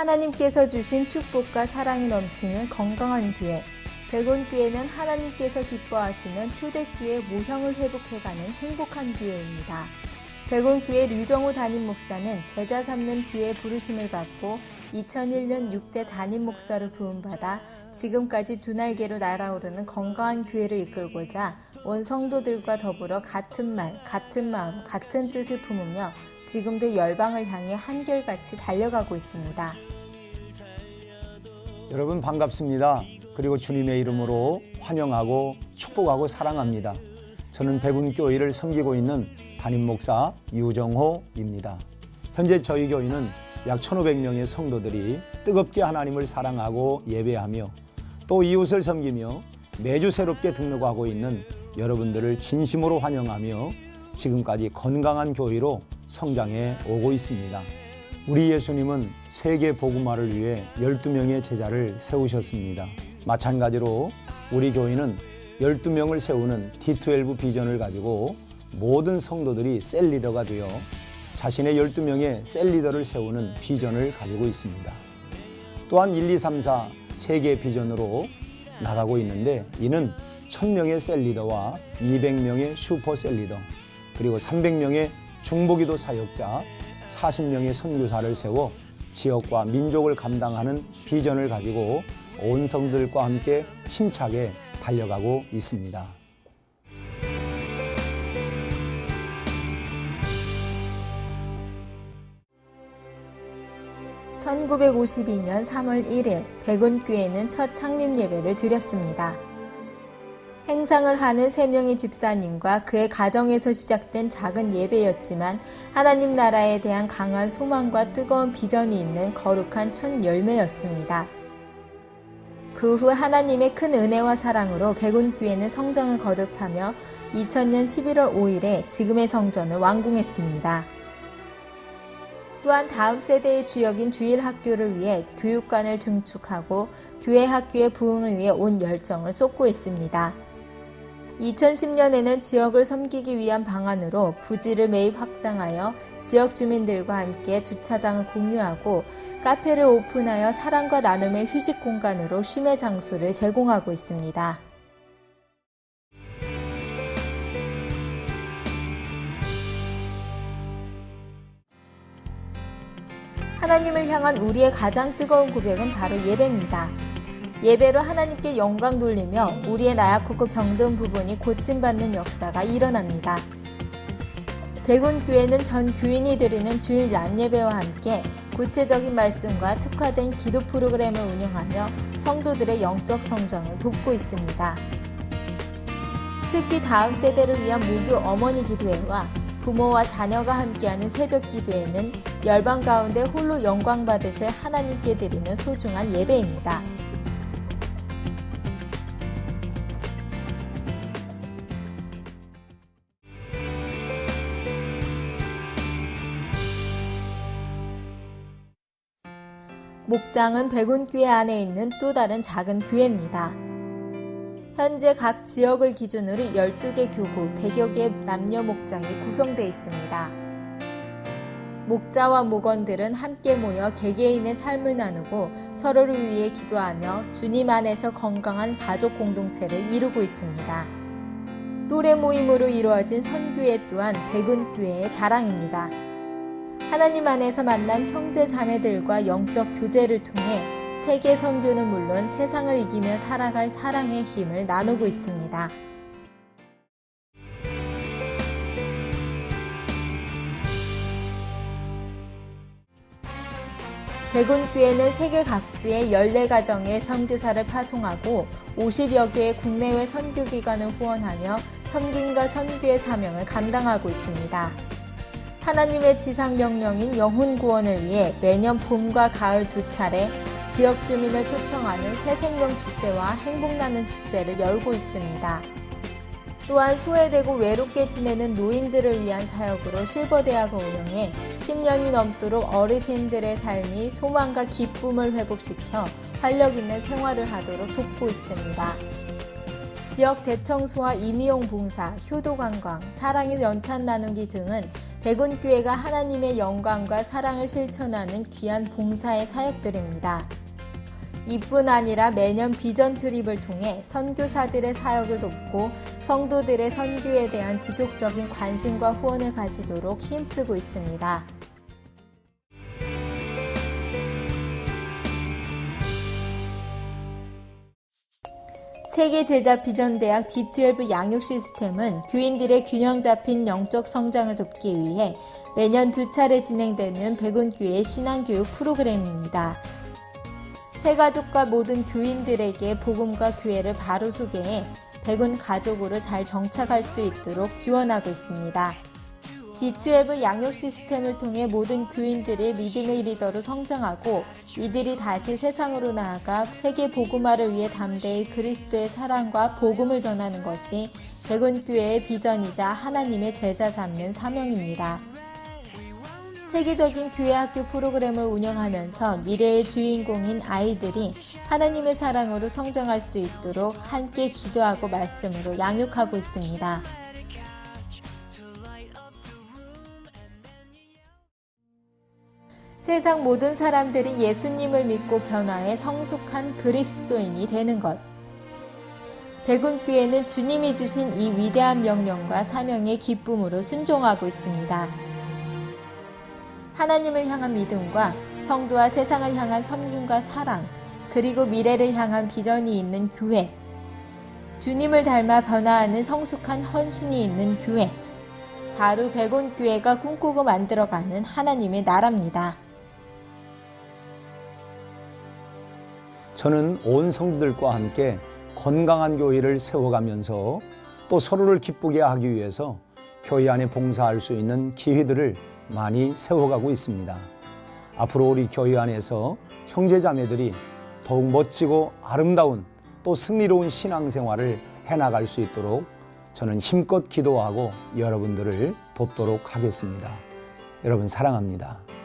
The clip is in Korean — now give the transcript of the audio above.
하나님께서 주신 축복과 사랑이 넘치는 건강한 교회. 백운교회는 하나님께서 기뻐하시는 초대교회 모형을 회복해가는 행복한 교회입니다. 백운교회 류정호 담임 목사는 제자 삼는 교회 부르심을 받고 2001년 6대 담임 목사를 부음받아 지금까지 두 날개로 날아오르는 건강한 교회를 이끌고자 온 성도들과 더불어 같은 말, 같은 마음, 같은 뜻을 품으며 지금도 열방을 향해 한결같이 달려가고 있습니다. 여러분 반갑습니다. 그리고 주님의 이름으로 환영하고 축복하고 사랑합니다. 저는 백운교회를 섬기고 있는 담임 목사 유정호입니다. 현재 저희 교회는 약 1,500명의 성도들이 뜨겁게 하나님을 사랑하고 예배하며 또 이웃을 섬기며 매주 새롭게 등록하고 있는 여러분들을 진심으로 환영하며 지금까지 건강한 교회로 성장해 오고 있습니다. 우리 예수님은 세계 복음화를 위해 12명의 제자를 세우셨습니다. 마찬가지로 우리 교회는 12명을 세우는 D12 비전을 가지고 모든 성도들이 셀 리더가 되어 자신의 12명의 셀 리더를 세우는 비전을 가지고 있습니다. 또한 1, 2, 3, 4 세계 비전으로 나가고 있는데 이는 1000명의 셀 리더와 200명의 슈퍼 셀 리더 그리고 300명의 중보기도 사역자 40명의 선교사를 세워 지역과 민족을 감당하는 비전을 가지고 온 성들과 함께 힘차게 달려가고 있습니다. 1952년 3월 1일 백운교회는 첫 창립 예배를 드렸습니다. 행상을 하는 세 명의 집사님과 그의 가정에서 시작된 작은 예배였지만 하나님 나라에 대한 강한 소망과 뜨거운 비전이 있는 거룩한 첫 열매였습니다. 그 후 하나님의 큰 은혜와 사랑으로 백운교회는 성장을 거듭하며 2000년 11월 5일에 지금의 성전을 완공했습니다. 또한 다음 세대의 주역인 주일 학교를 위해 교육관을 증축하고 교회 학교의 부흥을 위해 온 열정을 쏟고 있습니다. 2010년에는 지역을 섬기기 위한 방안으로 부지를 매입 확장하여 지역 주민들과 함께 주차장을 공유하고 카페를 오픈하여 사랑과 나눔의 휴식 공간으로 쉼의 장소를 제공하고 있습니다. 하나님을 향한 우리의 가장 뜨거운 고백은 바로 예배입니다. 예배로 하나님께 영광 돌리며 우리의 나약하고 병든 부분이 고침받는 역사가 일어납니다. 백운교회는 전 교인이 드리는 주일 낮 예배와 함께 구체적인 말씀과 특화된 기도 프로그램을 운영하며 성도들의 영적 성장을 돕고 있습니다. 특히 다음 세대를 위한 모교 어머니 기도회와 부모와 자녀가 함께하는 새벽 기도회는 열방 가운데 홀로 영광 받으실 하나님께 드리는 소중한 예배입니다. 목장은 백운교회 안에 있는 또 다른 작은 교회입니다. 현재 각 지역을 기준으로 12개 교구, 100여 개 남녀 목장이 구성되어 있습니다. 목자와 목원들은 함께 모여 개개인의 삶을 나누고 서로를 위해 기도하며 주님 안에서 건강한 가족 공동체를 이루고 있습니다. 또래 모임으로 이루어진 선교회 또한 백운교회의 자랑입니다. 하나님 안에서 만난 형제 자매들과 영적 교제를 통해 세계 선교는 물론 세상을 이기며 살아갈 사랑의 힘을 나누고 있습니다. 백운교회는 세계 각지의 14가정의 선교사를 파송하고 50여 개의 국내외 선교기관을 후원하며 섬김과 선교의 사명을 감당하고 있습니다. 하나님의 지상 명령인 영혼 구원을 위해 매년 봄과 가을 두 차례 지역 주민을 초청하는 새 생명 축제와 행복 나는 축제를 열고 있습니다. 또한 소외되고 외롭게 지내는 노인들을 위한 사역으로 실버대학을 운영해 10년이 넘도록 어르신들의 삶이 소망과 기쁨을 회복시켜 활력 있는 생활을 하도록 돕고 있습니다. 지역 대청소와 임의용 봉사, 효도 관광, 사랑의 연탄 나누기 등은 백운교회가 하나님의 영광과 사랑을 실천하는 귀한 봉사의 사역들입니다. 이뿐 아니라 매년 비전 트립을 통해 선교사들의 사역을 돕고 성도들의 선교에 대한 지속적인 관심과 후원을 가지도록 힘쓰고 있습니다. 세계 제자 비전대학 D12 양육 시스템은 교인들의 균형 잡힌 영적 성장을 돕기 위해 매년 두 차례 진행되는 백운교회 신앙교육 프로그램입니다. 새 가족과 모든 교인들에게 복음과 교회를 바로 소개해 백운 가족으로 잘 정착할 수 있도록 지원하고 있습니다. D12 양육 시스템을 통해 모든 교인들이 믿음의 리더로 성장하고 이들이 다시 세상으로 나아가 세계 복음화를 위해 담대히 그리스도의 사랑과 복음을 전하는 것이 백운교회의 비전이자 하나님의 제자 삼는 사명입니다. 체계적인 교회 학교 프로그램을 운영하면서 미래의 주인공인 아이들이 하나님의 사랑으로 성장할 수 있도록 함께 기도하고 말씀으로 양육하고 있습니다. 세상 모든 사람들이 예수님을 믿고 변화해 성숙한 그리스도인이 되는 것. 백운교회는 주님이 주신 이 위대한 명령과 사명의 기쁨으로 순종하고 있습니다. 하나님을 향한 믿음과 성도와 세상을 향한 섬김과 사랑, 그리고 미래를 향한 비전이 있는 교회. 주님을 닮아 변화하는 성숙한 헌신이 있는 교회. 바로 백운교회가 꿈꾸고 만들어가는 하나님의 나라입니다. 저는 온 성도들과 함께 건강한 교회를 세워가면서 또 서로를 기쁘게 하기 위해서 교회 안에 봉사할 수 있는 기회들을 많이 세워가고 있습니다. 앞으로 우리 교회 안에서 형제자매들이 더욱 멋지고 아름다운 또 승리로운 신앙생활을 해나갈 수 있도록 저는 힘껏 기도하고 여러분들을 돕도록 하겠습니다. 여러분 사랑합니다.